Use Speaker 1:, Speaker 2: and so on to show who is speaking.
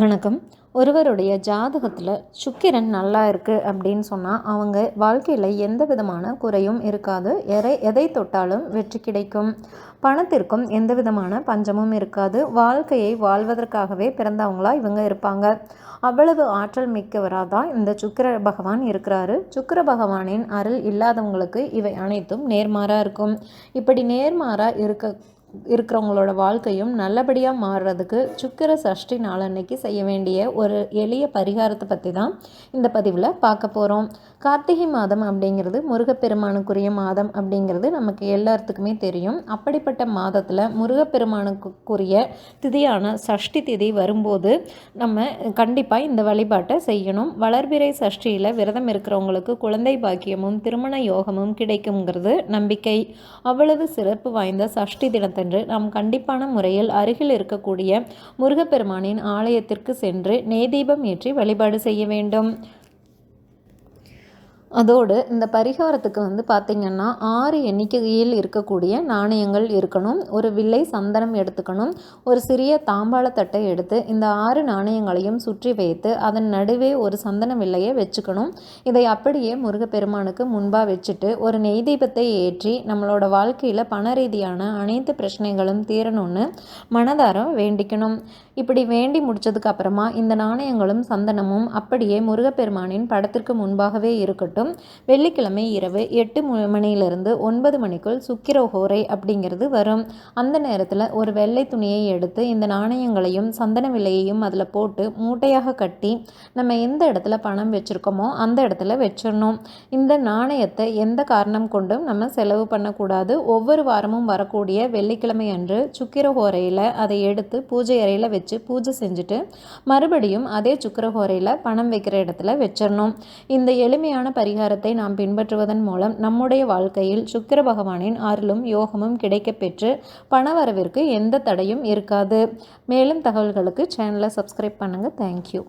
Speaker 1: வணக்கம். ஒருவருடைய ஜாதகத்தில் சுக்கிரன் நல்லா இருக்குது அப்படின்னு சொன்னால் அவங்க வாழ்க்கையில் எந்த விதமான குறையும் இருக்காது. எதை எதை தொட்டாலும் வெற்றி கிடைக்கும். பணத்திற்கும் எந்த விதமான பஞ்சமும் இருக்காது. வாழ்க்கையை வாழ்வதற்காகவே பிறந்தவங்களா இவங்க இருப்பாங்க. அவ்வளவு ஆற்றல் மிக்கவராக தான் இந்த சுக்கிர பகவான் இருக்கிறாரு. சுக்கிர பகவானின் அருள் இல்லாதவங்களுக்கு இவை அனைத்தும் நேர்மாறாக இருக்கும். இப்படி நேர்மாறாக இருக்க இருக்கிறவங்களோட வாழ்க்கையும் நல்லபடியாக மாறுறதுக்கு சுக்கிர சஷ்டி நாளன்னைக்கு செய்ய வேண்டிய ஒரு எளிய பரிகாரத்தை பற்றி தான் இந்த பதிவில் பார்க்க போகிறோம் கார்த்திகை மாதம் அப்படிங்கிறது முருகப்பெருமானுக்குரிய மாதம் அப்படிங்கிறது நமக்கு எல்லாத்துக்குமே தெரியும். அப்படிப்பட்ட மாதத்தில் முருகப்பெருமானுக்குரிய திதியான சஷ்டி திதி வரும்போது நம்ம கண்டிப்பாக இந்த வழிபாட்டை செய்யணும். வளர்பிறை சஷ்டியில் விரதம் இருக்கிறவங்களுக்கு குழந்தை பாக்கியமும் திருமண யோகமும் கிடைக்குங்கிறது நம்பிக்கை. அவ்வளவு சிறப்பு வாய்ந்த சஷ்டி தினத்தை தினத்தன்று நாம் கண்டிப்பான முறையில் அருகில் இருக்கக்கூடிய முருகப்பெருமானின் ஆலயத்திற்கு சென்று நெய்தீபம் ஏற்றி வழிபாடு செய்ய வேண்டும். அதோடு இந்த பரிகாரத்துக்கு வந்து பார்த்திங்கன்னா ஆறு எண்ணிக்கையில் இருக்கக்கூடிய நாணயங்கள் இருக்கணும் ஒரு வில்லை சந்தனம் எடுத்துக்கணும் ஒரு சிறிய தாம்பாளத்தட்டை எடுத்து இந்த ஆறு நாணயங்களையும் சுற்றி வைத்து அதன் நடுவே ஒரு சந்தன வில்லையை வச்சுக்கணும். இதை அப்படியே முருகப்பெருமானுக்கு முன்பாக வச்சுட்டு ஒரு நெய் தீபத்தை ஏற்றி நம்மளோட வாழ்க்கையில் பண ரீதியான அனைத்து பிரச்சனைகளும் தீரணும்னு மனதாரம் வேண்டிக்கணும். இப்படி வேண்டி முடித்ததுக்கு அப்புறமா இந்த நாணயங்களும் சந்தனமும் அப்படியே முருகப்பெருமானின் படத்திற்கு முன்பாகவே இருக்கட்டும். மட்டும் வெள்ளிக்கிழமை இரவு எட்டு மணியிலிருந்து ஒன்பது மணிக்குள் சுக்கிரஹோரை அப்படிங்கிறது வரும். அந்த நேரத்தில் ஒரு வெள்ளை துணியை எடுத்து இந்த நாணயங்களையும் சந்தன விலையையும் அதில் போட்டு மூட்டையாக கட்டி நம்ம எந்த இடத்துல பணம் வச்சுருக்கோமோ அந்த இடத்துல வச்சிடணும். இந்த நாணயத்தை எந்த காரணம் கொண்டும் நம்ம செலவு பண்ணக்கூடாது. ஒவ்வொரு வாரமும் வரக்கூடிய வெள்ளிக்கிழமை அன்று சுக்கிரஹோரையில் அதை எடுத்து பூஜை அறையில் வச்சு பூஜை செஞ்சுட்டு மறுபடியும் அதே சுக்கிரஹோரையில் பணம் வைக்கிற இடத்துல வச்சிடணும். இந்த எளிமையான பரி பரிகாரத்தை நாம் பின்பற்றுவதன் மூலம் நம்முடைய வாழ்க்கையில் சுக்கிர பகவானின் அருளும் யோகமும் கிடைக்கப்பெற்று பணவரவிற்கு எந்த தடையும் இருக்காது. மேலும் தகவல்களுக்கு சேனலை சப்ஸ்கிரைப் பண்ணுங்கள் தேங்க்யூ